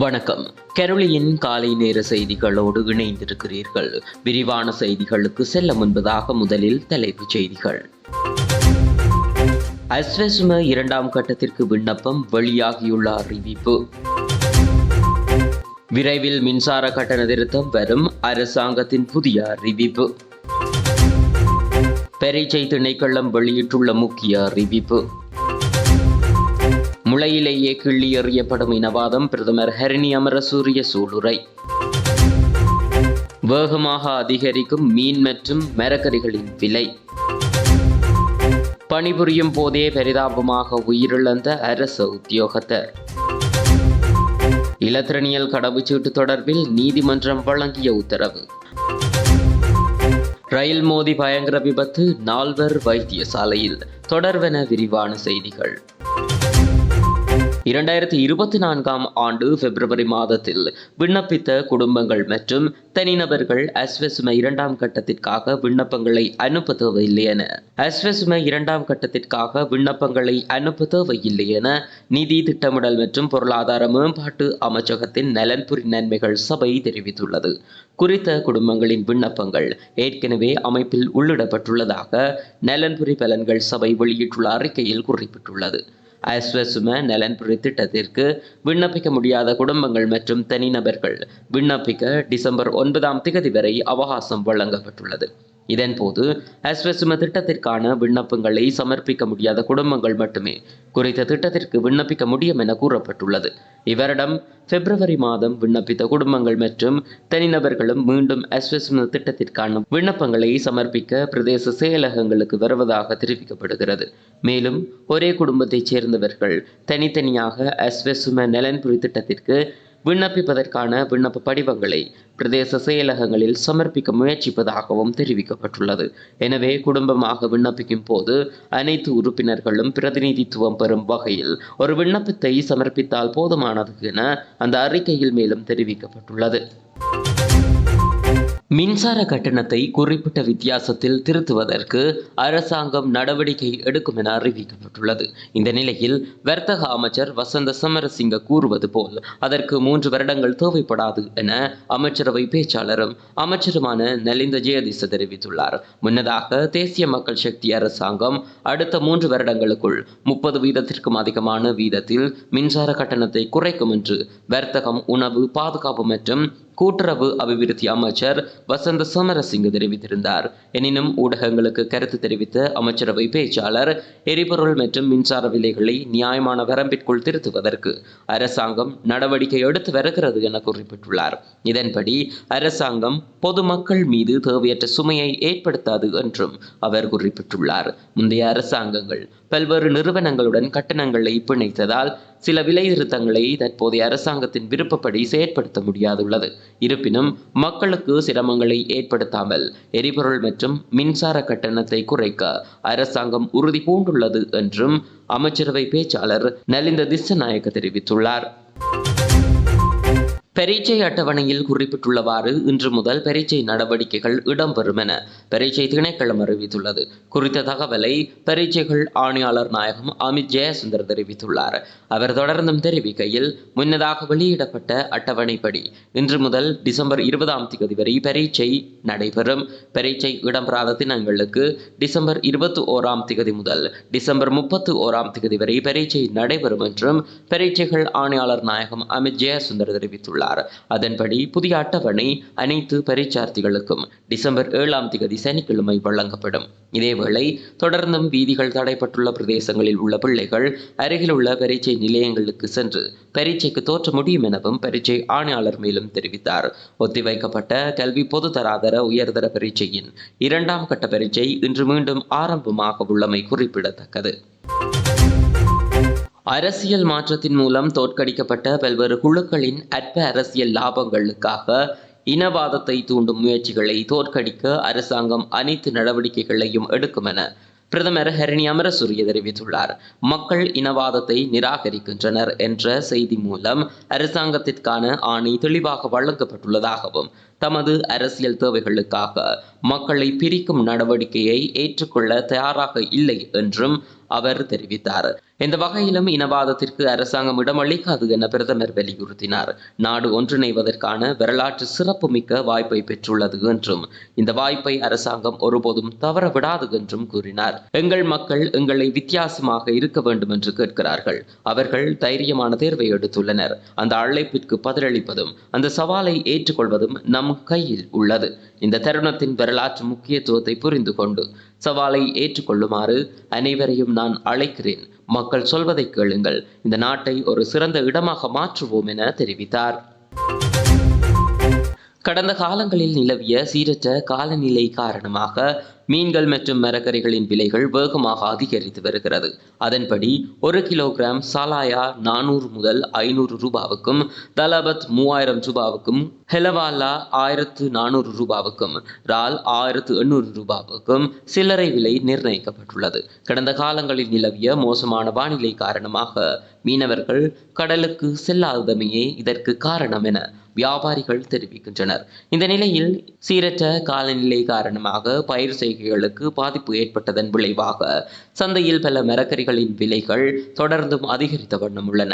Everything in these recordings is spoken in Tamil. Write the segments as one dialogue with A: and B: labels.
A: வணக்கம். கரோலியின் காலை நேர செய்திகளோடு இணைந்திருக்கிறீர்கள். விரிவான செய்திகளுக்கு செல்ல முன்பதாக முதலில் தலைப்புச் செய்திகள். அஸ்வசும இரண்டாம் கட்டத்திற்கு விண்ணப்பம் வெளியாகியுள்ள அறிவிப்பு. விரைவில் மின்சார கட்டண திருத்தம் வரும் அரசாங்கத்தின் புதிய அறிவிப்பு. பெரிச்சை திணைக்களம் வெளியிட்டுள்ள முக்கிய அறிவிப்பு. முளையிலேயே கிள்ளி எறியப்படும் இனவாதம் பிரதமர் ஹரிணி அமரசூரிய சூளுரை. வேகமாக அதிகரிக்கும் மீன் மற்றும் மரக்கறிகளின் விலை. பணிபுரியும் போதே பரிதாபமாக உயிரிழந்த அரசு உத்தியோகத்தர். இலத்திரனியல் கடவுச்சீட்டு தொடர்பில் நீதிமன்றம் வழங்கிய உத்தரவு. ரயில் மோதி பயங்கர விபத்து நால்வர் வைத்தியசாலையில். தொடர்வென விரிவான செய்திகள். இரண்டாயிரத்தி இருபத்தி நான்காம் ஆண்டு பிப்ரவரி மாதத்தில் விண்ணப்பித்த குடும்பங்கள் மற்றும் தனிநபர்கள் அஸ்வசும இரண்டாம் கட்டத்திற்காக விண்ணப்பங்களை அனுப்ப தேவையில்லை என. அஸ்வசும இரண்டாம் கட்டத்திற்காக விண்ணப்பங்களை அனுப்ப தேவையில்லை என நிதி திட்டமிடல் மற்றும் பொருளாதார மேம்பாட்டு அமைச்சகத்தின் நலன்புரி நன்மைகள் சபை தெரிவித்துள்ளது. குறித்த குடும்பங்களின் விண்ணப்பங்கள் ஏற்கனவே அமைப்பில் உள்ளிடப்பட்டுள்ளதாக நலன்புரி பலன்கள் சபை வெளியிட்டுள்ள அறிக்கையில் குறிப்பிட்டுள்ளது. அஸ்வசும நலன் திட்டத்திற்கு விண்ணப்பிக்க முடியாத குடும்பங்கள் மற்றும் தனிநபர்கள். விண்ணப்பிக்க டிசம்பர் ஒன்பதாம் திகதி வரை அவகாசம் வழங்கப்பட்டுள்ளது. இதன்போது அஸ்வசும திட்டத்திற்கான விண்ணப்பங்களை சமர்ப்பிக்க முடியாத குடும்பங்கள் மட்டுமே குறித்த திட்டத்திற்கு விண்ணப்பிக்க முடியும் என கூறப்பட்டுள்ளது. இவரிடம் பிப்ரவரி மாதம் விண்ணப்பித்த குடும்பங்கள் மற்றும் தனிநபர்களும் மீண்டும் அஸ்வசும திட்டத்திற்கான விண்ணப்பங்களை சமர்ப்பிக்க பிரதேச செயலகங்களுக்கு வருவதாக தெரிவிக்கப்படுகிறது. மேலும் ஒரே குடும்பத்தைச் சேர்ந்தவர்கள் தனித்தனியாக அஸ்வசும நலன்புரி திட்டத்திற்கு விண்ணப்பிப்பதற்கான விண்ணப்ப படிவங்களை பிரதேச செயலகங்களில் சமர்ப்பிக்க முயற்சிப்பதாகவும் தெரிவிக்கப்பட்டுள்ளது. எனவே குடும்பமாக விண்ணப்பிக்கும் போது அனைத்து உறுப்பினர்களும் பிரதிநிதித்துவம் பெறும் வகையில் ஒரு விண்ணப்பத்தை சமர்ப்பித்தால் போதுமானது என அந்த அறிக்கையில் மேலும் தெரிவிக்கப்பட்டுள்ளது. மின்சார கட்டணத்தை குறிப்பிட்ட வித்தியாசத்தில் திருத்துவதற்கு அரசாங்கம் நடவடிக்கை எடுக்கும் என அறிவிக்கப்பட்டுள்ளது. இந்த நிலையில் வர்த்தக அமைச்சர் வசந்த சமரசிங்க கூறுவது போல் அதற்கு மூன்று வருடங்கள் தேவைப்படாது என அமைச்சரவை பேச்சாளரும் அமைச்சருமான நலிந்த ஜெயதிச தெரிவித்துள்ளார். முன்னதாக தேசிய மக்கள் சக்தி அரசாங்கம் அடுத்த மூன்று வருடங்களுக்குள் முப்பது வீதத்திற்கும் அதிகமான வீதத்தில் மின்சார கட்டணத்தை குறைக்கும் என்று வர்த்தகம் உணவு பாதுகாப்பு மற்றும் கூட்டுறவு அபிவிருத்தி அமைச்சர் வசந்த சமரசிங்க தெரிவித்திருந்தார். எனினும் ஊடகங்களுக்கு கருத்து தெரிவித்த அமைச்சரவை பேச்சாளர் எரிபொருள் மற்றும் மின்சார விலைகளை நியாயமான வரம்பிற்குள் திருத்துவதற்கு அரசாங்கம் நடவடிக்கை எடுத்து வருகிறது என குறிப்பிட்டுள்ளார். இதன்படி அரசாங்கம் பொதுமக்கள் மீது தேவையற்ற சுமையை ஏற்படுத்தாது என்றும் அவர் குறிப்பிட்டுள்ளார். முந்தைய அரசாங்கங்கள் பல்வேறு நிறுவனங்களுடன் கட்டணங்களை பிணைத்ததால் சில விலையிருத்தங்களை தற்போதைய அரசாங்கத்தின் விருப்பப்படி செயற்படுத்த முடியாதுள்ளது. இருப்பினும் மக்களுக்கு சிரமங்களை ஏற்படுத்தாமல் எரிபொருள் மற்றும் மின்சார கட்டணத்தை குறைக்க அரசாங்கம் உறுதி பூண்டுள்ளது என்றும் அமைச்சரவை பேச்சாளர் நலிந்த திசநாயக்க தெரிவித்துள்ளார். பரீட்சை அட்டவணையில் குறிப்பிட்டுள்ளவாறு இன்று முதல் பரீட்சை நடவடிக்கைகள் இடம்பெறும் என பரீட்சை திணைக்களம் அறிவித்துள்ளது. குறித்த தகவலை பரீட்சைகள் ஆணையாளர் நாயகம் அமித் ஜெயசுந்தர் தெரிவித்துள்ளார். அவர் தொடர்ந்தும் தெரிவிக்கையில் முன்னதாக வெளியிடப்பட்ட அட்டவணைப்படி இன்று முதல் டிசம்பர் இருபதாம் தேதி வரை பரீட்சை நடைபெறும். பரீட்சை இடம்பெறாத தினங்களுக்கு டிசம்பர் இருபத்தி ஓராம் தேதி முதல் டிசம்பர் முப்பத்து ஓராம் தேதி வரை பரீட்சை நடைபெறும் என்றும் பரீட்சைகள் ஆணையாளர் நாயகம் அமித் ஜெயசுந்தர் தெரிவித்துள்ளார். அறிவித்துள்ளார். அதன்படி புதிய அட்டவணை அனைத்து பரீட்சார்த்திகளுக்கும் டிசம்பர் ஏழாம் தேதி சனிக்கிழமை வழங்கப்படும். இதேவேளை தொடர்ந்தும் வீதிகள் தடைப்பட்டுள்ள பிரதேசங்களில் உள்ள பிள்ளைகள் அருகில் உள்ள பரீட்சை நிலையங்களுக்கு சென்று பரீட்சைக்கு தோற்ற முடியும் எனவும் பரீட்சை ஆணையாளர் மேலும் தெரிவித்தார். ஒத்திவைக்கப்பட்ட கல்வி பொதுதராதர உயர்தர பரீட்சையின் இரண்டாம் கட்ட பரீட்சை இன்று மீண்டும் ஆரம்பமாக உள்ளமை குறிப்பிடத்தக்கது. அரசியல் மாற்றத்தின் மூலம் தோற்கடிக்கப்பட்ட பல்வேறு குழுக்களின் அற்ப அரசியல் லாபங்களுக்காக இனவாதத்தை தூண்டும் முயற்சிகளை தோற்கடிக்க அரசாங்கம் அனைத்து நடவடிக்கைகளையும் எடுக்கும் என பிரதமர் ஹரணி அமரசூரிய தெரிவித்துள்ளார். மக்கள் இனவாதத்தை நிராகரிக்கின்றனர் என்ற செய்தி மூலம் அரசாங்கத்திற்கான ஆணை தெளிவாக வழங்கப்பட்டுள்ளதாகவும் தமது அரசியல் தேவைகளுக்காக மக்களை பிரிக்கும் நடவடிக்கையை ஏற்றுக்கொள்ள தயாராக இல்லை என்றும் அவர் தெரிவித்தார். இந்த வகையிலும் இனவாதத்திற்கு அரசாங்கம் இடமளிக்காது என பிரதமர் வலியுறுத்தினார். நாடு ஒன்றிணைவதற்கான வரலாற்று சிறப்புமிக்க வாய்ப்பை பெற்றுள்ளது என்றும் இந்த வாய்ப்பை அரசாங்கம் ஒருபோதும் தவற விடாது என்றும் கூறினார். எங்கள் மக்கள் எங்களை வித்தியாசமாக இருக்க வேண்டும் என்று கேட்கிறார்கள். அவர்கள் தைரியமான தேர்வை எடுத்துள்ளனர். அந்த அழைப்பிற்கு பதிலளிப்பதும் அந்த சவாலை ஏற்றுக்கொள்வதும் நம் கையில் உள்ளது. இந்த தருணத்தின் வரலாற்று முக்கியத்துவத்தை புரிந்து கொண்டு சவாலை ஏற்றுக்கொள்ளுமாறு அனைவரையும் நான் அழைக்கிறேன். மக்கள் சொல்வதை கேளுங்கள். இந்த நாட்டை ஒரு சிறந்த இடமாக மாற்றுவோம் என தெரிவித்தார். கடந்த காலங்களில் நிலவிய சீரற்ற காலநிலை காரணமாக மீன்கள் மற்றும் மரக்கறிகளின் விலைகள் வேகமாக அதிகரித்து வருகிறது. அதன்படி ஒரு கிலோகிராம் சாலாயா நானூறு முதல் ஐநூறு ரூபாவுக்கும் தலபத் மூவாயிரம் ரூபாவுக்கும் ஹெலவாலா ஆயிரத்து நானூறு ரூபாவுக்கும் ரால் ஆயிரத்து எண்ணூறு ரூபாவுக்கும் சில்லறை விலை நிர்ணயிக்கப்பட்டுள்ளது. கடந்த காலங்களில் நிலவிய மோசமான வானிலை காரணமாக மீனவர்கள் கடலுக்கு செல்லாதமையே இதற்கு காரணம் என வியாபாரிகள் தெரிவிக்கின்றனர். இந்த நிலையில் சீரற்ற காலநிலை காரணமாக பயிர் நடவடிக்கைகளுக்கு பாதிப்பு ஏற்பட்டதன் விளைவாக சந்தையில் பல மரக்கறிகளின் விலைகள் தொடர்ந்தும் அதிகரித்த வண்ணம் உள்ளன.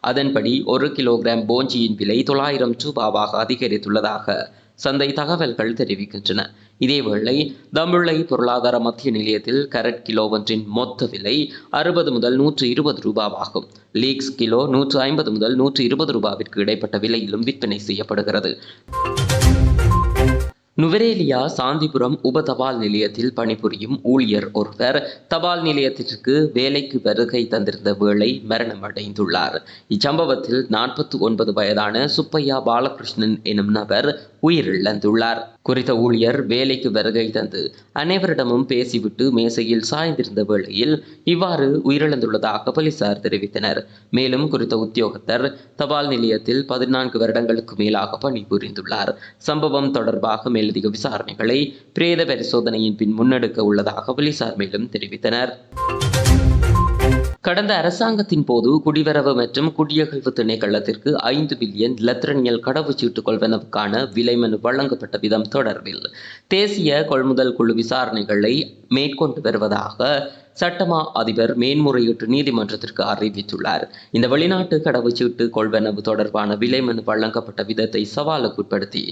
A: அதன்படி ஒரு கிலோகிராம் போஞ்சியின் விலை தொள்ளாயிரம் ரூபாவாக அதிகரித்துள்ளதாக சந்தை தகவல்கள் தெரிவிக்கின்றன. இதேவேளை தம்புள்ளை பொருளாதார மத்திய நிலையத்தில் கரட் கிலோ ஒன்றின் மொத்த விலை அறுபது முதல் நூற்று இருபது ரூபாவாகும். லீக்ஸ் கிலோ நூற்று ஐம்பது முதல் நூற்று இருபது ரூபாவிற்கு இடைப்பட்ட விலையிலும் விற்பனை செய்யப்படுகிறது. நுவரேலியா சாந்திபுரம் உப தபால் நிலையத்தில் பணிபுரியும் ஊழியர் ஒருவர் தபால் நிலையத்திற்கு வேலைக்கு வருகை தந்திருந்த வேளை மரணம் அடைந்துள்ளார் இச்சம்பவத்தில் நாற்பத்தி ஒன்பது வயதான சுப்பையா பாலகிருஷ்ணன் எனும் நபர் உயிரிழந்துள்ளார். குறித்த ஊழியர் வேலைக்கு வருகை தந்து அனைவரிடமும் பேசிவிட்டு மேசையில் சாய்ந்திருந்த வேளையில் இவ்வாறு உயிரிழந்துள்ளதாக போலீசார் தெரிவித்தனர். மேலும் குறித்த உத்தியோகத்தர் தபால் நிலையத்தில் பதினான்கு வருடங்களுக்கு மேலாக பணிபுரிந்துள்ளார். சம்பவம் தொடர்பாக மேலதிக விசாரணைகளை பிரேத பரிசோதனையின் பின் முன்னெடுக்க உள்ளதாக போலீசார் மேலும் தெரிவித்தனர். கடந்த அரசாங்கத்தின் போது குடிவரவு மற்றும் குடியகழ்வு திணைக்களத்திற்கு ஐந்து பில்லியன் லத்திரனியல் கடவுச்சீட்டு கொள்வனவுக்கான விலைமனு வழங்கப்பட்ட விதம் தொடர்பில் தேசிய கொள்முதல் குழு விசாரணைகளை மேற்கொண்டு வருவதாக சட்டமா அதிபர் மேன்முறையீட்டு நீதிமன்றத்திற்கு அறிவித்துள்ளார். இந்த வெளிநாட்டு கடவுச்சீட்டு கொள்வனவு தொடர்பான விலைமனு வழங்கப்பட்ட விதத்தை சவாலுக்குட்படுத்தி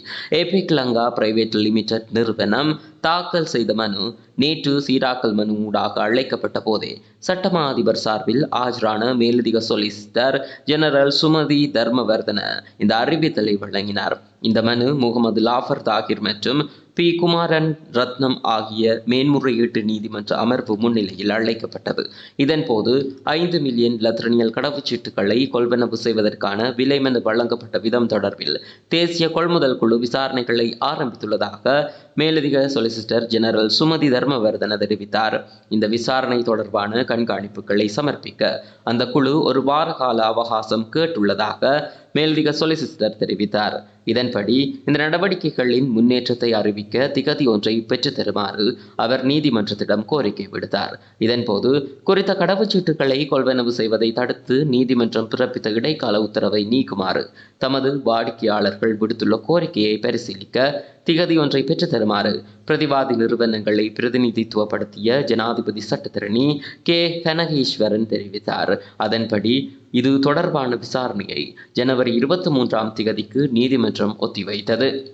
A: ஏபிக் லங்கா பிரைவேட் லிமிடெட் நிறுவனம் தாக்கல் செய்த மனு நேற்று சீராக்கல் மனு ஊடாக அழைக்கப்பட்ட போதே சட்டமா அதிபர் சார்பில் ஆஜரான மேலதிக சொலிசிட்டர் ஜெனரல் சுமதி தர்மவர்தன இந்த அறிவித்தலை வழங்கினார். இந்த மனு முகமது லாஃபர் தாகிர் மற்றும் பி. குமாரன் ரத்னம் ஆகிய மேன்முறையீட்டு நீதிமன்ற அமர்வு முன்னிலையில் அழைக்கப்பட்டது. இதன்போது ஐந்து மில்லியன் லத்ரனியல் கடவுச்சீட்டுகளை கொள்வனவு செய்வதற்கான விலைமனு வழங்கப்பட்ட விதம் தொடர்பில் தேசிய கொள்முதல் குழு விசாரணைகளை ஆரம்பித்துள்ளதாக மேலதிக solicitor solicitor general Sumathi Dharmawardena தெரிவித்தார். இந்த விசாரணை தொடர்பான கண்காணிப்புகளை சமர்ப்பிக்க அந்த குழு ஒரு வார கால அவகாசம் கேட்டுள்ளதாக மேல்விக சொலிசிட்டர் தெரிவித்தார். இதன்படி இந்த நடவடிக்கைகளின் முன்னேற்றத்தை அறிவிக்க திகதி ஒன்றை பெற்றுத் தருமாறு அவர் நீதிமன்றத்திடம் கோரிக்கை விடுத்தார். இதன்போது குறித்த கடவுச்சீட்டுகளை கொள்வனவு செய்வதை தடுத்து நீதிமன்றம் பிறப்பித்த இடைக்கால உத்தரவை நீக்குமாறு தமது வாடிக்கையாளர்கள் விடுத்துள்ள கோரிக்கையை பரிசீலிக்க திகதி ஒன்றை பெற்று தருமாறு பிரதிவாதி நிறுவனங்களை பிரதிநிதித்துவப்படுத்திய ஜனாதிபதி சட்டத்திரணி கே. கனகேஸ்வரன் தெரிவித்தார். அதன்படி இது தொடர்பான விசாரணையை ஜனவரி இருபத்தி மூன்றாம் திகதிக்கு நீதிமன்றம் ஒத்திவைத்தது.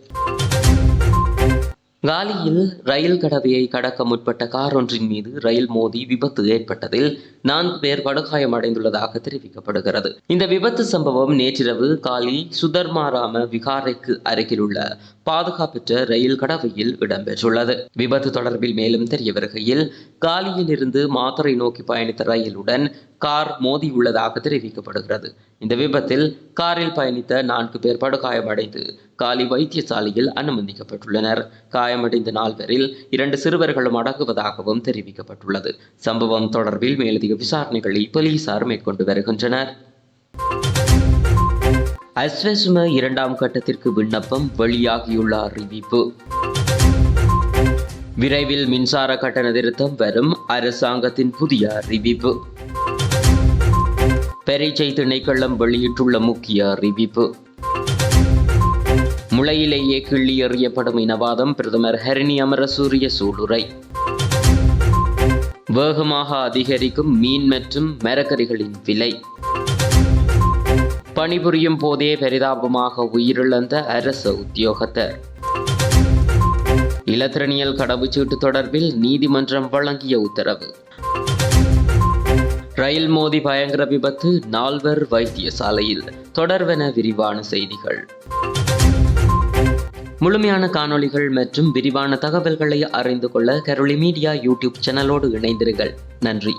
A: காலியில் ரயில் கடவையை கடக்க முற்பட்ட கார் ஒன்றின் மீது ரயில் மோதி விபத்து ஏற்பட்டதில் நான்கு பேர் படுகாயமடைந்துள்ளதாக தெரிவிக்கப்படுகிறது. இந்த விபத்து சம்பவம் நேற்றிரவு காலி சுதர்மாராம விகாரைக்கு அருகிலுள்ள பாதுகாப்பற்ற ரயில் கடவையில் இடம்பெற்றுள்ளது. விபத்து தொடர்பில் மேலும் தெரிய வருகையில் காலியில் இருந்து மாத்தறை நோக்கி பயணித்த ரயிலுடன் கார் மோதியுள்ளதாக தெரிவிக்கப்படுகிறது. இந்த விபத்தில் காரில் பயணித்த நான்கு பேர் படுகாயமடைந்து காலி வைத்தியசாலையில் அனுமதிக்கப்பட்டுள்ளனர். காயமடைந்த நால்வரில் இரண்டு சிறுவர்களும் அடங்குவதாகவும் தெரிவிக்கப்பட்டுள்ளது. சம்பவம் தொடர்பில் மேலதிக விசாரணைகளை போலீசார் மேற்கொண்டு வருகின்றனர். அஸ்வசும இரண்டாம் கட்டத்திற்கு விண்ணப்பம் வெளியாகியுள்ள அறிவிப்பு. விரைவில் மின்சார கட்டண திருத்தம் வரும். அரசாங்கத்தின் புதிய அறிவிப்பு. பெரிச்சை திணைக்களம் வெளியிட்டுள்ள முக்கிய அறிவிப்பு. முளையிலேயே கிள்ளி எறியப்படும் இனவாதம் பிரதமர் ஹரிணி அமரசூரிய சூளுரை. வேகமாக அதிகரிக்கும் மீன் மற்றும் மரக்கறிகளின் விலை. பணிபுரியும் போதே பரிதாபமாக உயிரிழந்த அரசு உத்தியோகத்தர். இலத்திரனியல் கடவுச்சீட்டு தொடர்பில் நீதிமன்றம் வழங்கிய உத்தரவு. ரயில் மோதி பயங்கர விபத்து நால்வர் வைத்தியசாலையில் தொடர்வென விரிவான செய்திகள். முழுமையான காணொளிகள் மற்றும் விரிவான தகவல்களை அறிந்து கொள்ள கரோலி மீடியா யூடியூப் சேனலோடு இணைந்திருங்கள். நன்றி.